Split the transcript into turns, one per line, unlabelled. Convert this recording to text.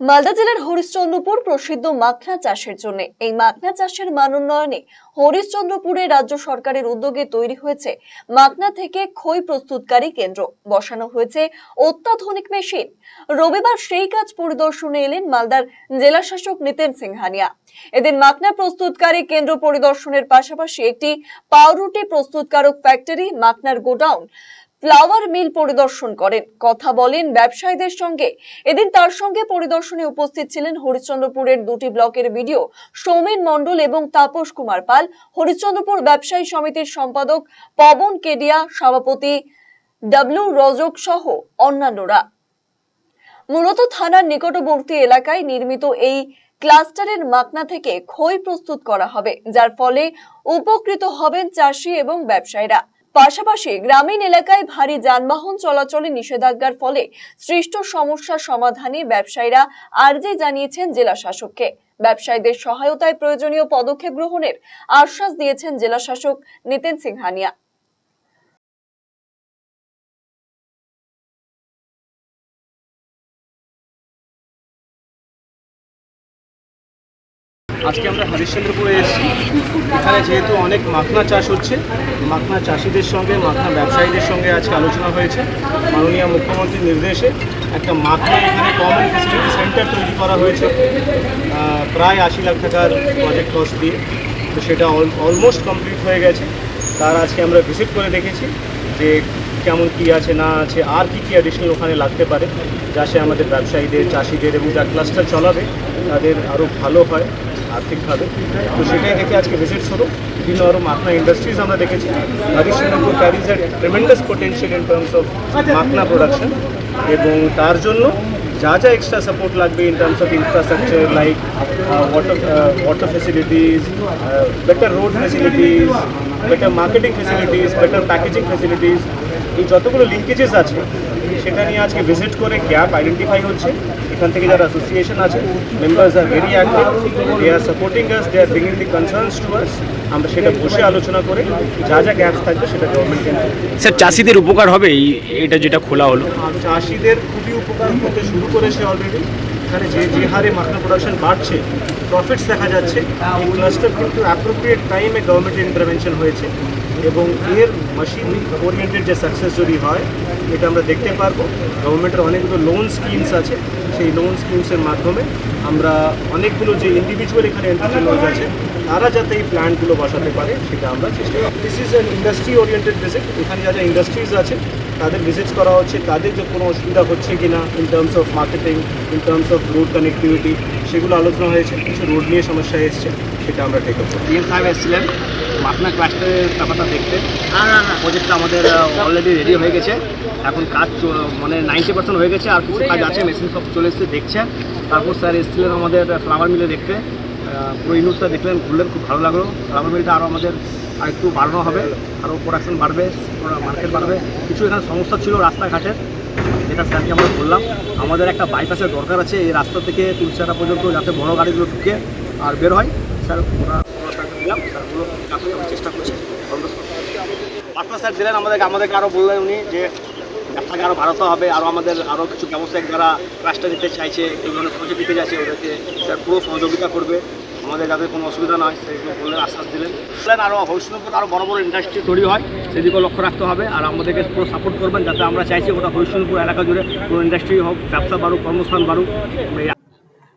মালদা জেলার হরিশ্চন্দ্রপুর প্রসিদ্ধ মাখনা চাষের জন্য। এই মাখনা চাষের মান উন্নয়নে হরিশ্চন্দ্রপুরে রাজ্য সরকারের উদ্যোগে তৈরি হয়েছে মাখনা থেকে খই প্রস্তুতকারী কেন্দ্র। বসানো হয়েছে অত্যাধুনিক মেশিন। রবিবার সেই কাজ পরিদর্শনে এলেন মালদার জেলা শাসক নিতেন সিংহানিয়া। এদিন মাখনা প্রস্তুতকারী কেন্দ্র পরিদর্শনের পাশাপাশি একটি পাউরুটি প্রস্তুতকারক ফ্যাক্টরি মাখনার গোডাউন ফ্লাওয়ার মিল পরিদর্শন করেন। কথা বলেন ব্যবসায়ীদের সঙ্গে। এদিন তার সঙ্গে পরিদর্শনে উপস্থিত ছিলেন হরিশ্চন্দ্রপুরের দুটি ব্লকের বিডিও সৌমেন মণ্ডল এবং তাপস কুমার পাল। হরিশ্চন্দ্রপুর ব্যবসায়ী সমিতির সম্পাদক পবন কেডিয়া, সভাপতি ডাব্লিউ রজক সহ অন্যান্যরা। মূলত থানার নিকটবর্তী এলাকায় নির্মিত এই ক্লাস্টারের মাকনা থেকে খই প্রস্তুত করা হবে, যার ফলে উপকৃত হবেন চাষি এবং ব্যবসায়ীরা। পাশাপাশি গ্রামীণ এলাকায় ভারী যানবাহন চলাচলে নিষেধাজ্ঞার ফলে সৃষ্ট সমস্যা সমাধানে ব্যবসায়ীরা আর্জি জানিয়েছেন জেলা শাসককে। ব্যবসায়ীদের সহায়তায় প্রয়োজনীয় পদক্ষেপ গ্রহণের আশ্বাস দিয়েছেন জেলা শাসক নিতেন সিংহানিয়া।
আজকে আমরা হরিশ্চন্দ্রপুরে এসেছি। এখানে যেহেতু অনেক মাখনা চাষ হচ্ছে, মাখনা চাষিদের সঙ্গে, মাখনা ব্যবসায়ীদের সঙ্গে আজকে আলোচনা হয়েছে। মাননীয় মুখ্যমন্ত্রীর নির্দেশে একটা মাখনা এখানে কমন ফেসিলিটি সেন্টার তৈরি করা হয়েছে। প্রায় আশি লাখ টাকার প্রজেক্ট কস্ট দিয়ে। তো সেটা অলমোস্ট কমপ্লিট হয়ে গেছে। তার আজকে আমরা ভিজিট করে দেখেছি যে কেমন কি আছে, না আছে, আর কি কি অ্যাডিশনাল ওখানে লাগতে পারে। যাতে আমাদের ব্যবসায়ীদের, চাষিদের এবং যা ক্লাস্টার চালাবে, তাদের আরও ভালো হয়। আর্থিকভাবে। তো সেটাই দেখে আজকে ভিজিট শুরু। বিভিন্ন আরও মাখনা ইন্ডাস্ট্রিজ আমরা দেখেছি। Harishchandrapur carries a tremendous potential in terms of makhana production এবং তার জন্য যা যা এক্সট্রা সাপোর্ট লাগবে in terms of infrastructure like water water facilities better road facilities better marketing facilities better packaging facilities এই যতগুলো লিঙ্কেজেস আছে সেটা নিয়ে আজকে ভিজিট করে গ্যাপ আইডেন্টিফাই হচ্ছে। এখান থেকে যারা অ্যাসোসিয়েশন আছে members are very active they are supporting us they are bringing the concerns to us আমরা সেটা বসে আলোচনা করে যা যা গ্যাপস থাকবে সেটা গভর্নমেন্ট ক্যান
স্যার চাষিদের উপকার হবে এই এটা যেটা খোলা হলো।
চাষিদের খুবই উপকার হতে শুরু করেছে অলরেডি এখানে যে যে হারে মাখনা প্রোডাকশন বাড়ছে প্রফিটস দেখা যাচ্ছে। এই ক্লাস্টার কিন্তু অ্যাপ্রোপ্রিয়েট টাইমে গভর্নমেন্টের ইন্টারভেনশন হয়েছে। এবং এর মেশিন ওরিয়েন্টেড যে সাকসেস যদি হয়, এটা আমরা দেখতে পারব। গভর্নমেন্টের অনেকগুলো লোন স্কিমস আছে। সেই লোন স্কিমসের মাধ্যমে আমরা অনেকগুলো যে ইন্ডিভিজুয়াল এখানে এন্টারপ্রেনার্স আছে, তারা যাতে এই প্ল্যান্টগুলো বসাতে পারে, সেটা আমরা চেষ্টা করি this is an industry oriented visit এখানে যা যা ইন্ডাস্ট্রিজ আছে তাদের ভিজিট করা হচ্ছে। তাদের যে কোনো অসুবিধা হচ্ছে কি না in terms of marketing in terms of road connectivity সেগুলো আলোচনা হয়েছে। কিছু রোড নিয়ে সমস্যা এসছে। সেটা আমরা টেক আপ
ডিএম সাহেব এসেছিলেন আপনার ক্লাস্টারের ব্যাপারটা দেখতে। প্রজেক্টটা আমাদের অলরেডি রেডি হয়ে গেছে। এখন কাজ মানে নাইনটি পার্সেন্ট হয়ে গেছে আর কিছু কাজ আছে মেশিন সব চলে এসেছে দেখছে তারপর স্যার এসেছিলেন আমাদের ফ্লাওয়ার মিলে দেখতে। পুরো ইউনিটটা দেখলেন ঘুরলেন খুব ভালো লাগল। ফ্লাওয়ার মিলটা আরও আমাদের আর একটু বাড়ানো হবে। আরও প্রোডাকশন বাড়বে মার্কেট বাড়বে। কিছু এখানে সমস্যা ছিল রাস্তাঘাটের যেটা স্যারকে আমরা বললাম। আমাদের একটা বাইপাসের দরকার আছে এই রাস্তা থেকে তুলসারা পর্যন্ত যাতে বড় গাড়িগুলো ঢুকে আর বের হয়। স্যার চেষ্টা করছি পাটনা স্যার দিলেন, আমাদেরকে আমাদেরকে আরও বললেন উনি যে, ব্যবসাকে আরও বাড়াতে হবে আরও আমাদের আরও কিছু ব্যবসায়িক যারা ক্লাসটা দিতে চাইছে, এই ধরনের প্রজেক্ট দিতে চাইছে, ওদেরকে স্যার পুরো সহযোগিতা করবে। আমাদের যাতে কোনো অসুবিধা না হয় সেগুলো বললেন, আশ্বাস দিলেন। বললেন আরও হরিশ্চন্দ্রপুর আরও বড় বড় ইন্ডাস্ট্রি তৈরি হয়, সেদিকেও লক্ষ্য রাখতে হবে, আর আমাদেরকে পুরো সাপোর্ট করবেন, যাতে আমরা চাইছি ওটা ভবিষ্যৎপুর এলাকা জুড়ে পুরো ইন্ডাস্ট্রি হোক, ব্যবসা বাড়ুক, কর্মস্থান বাড়ুক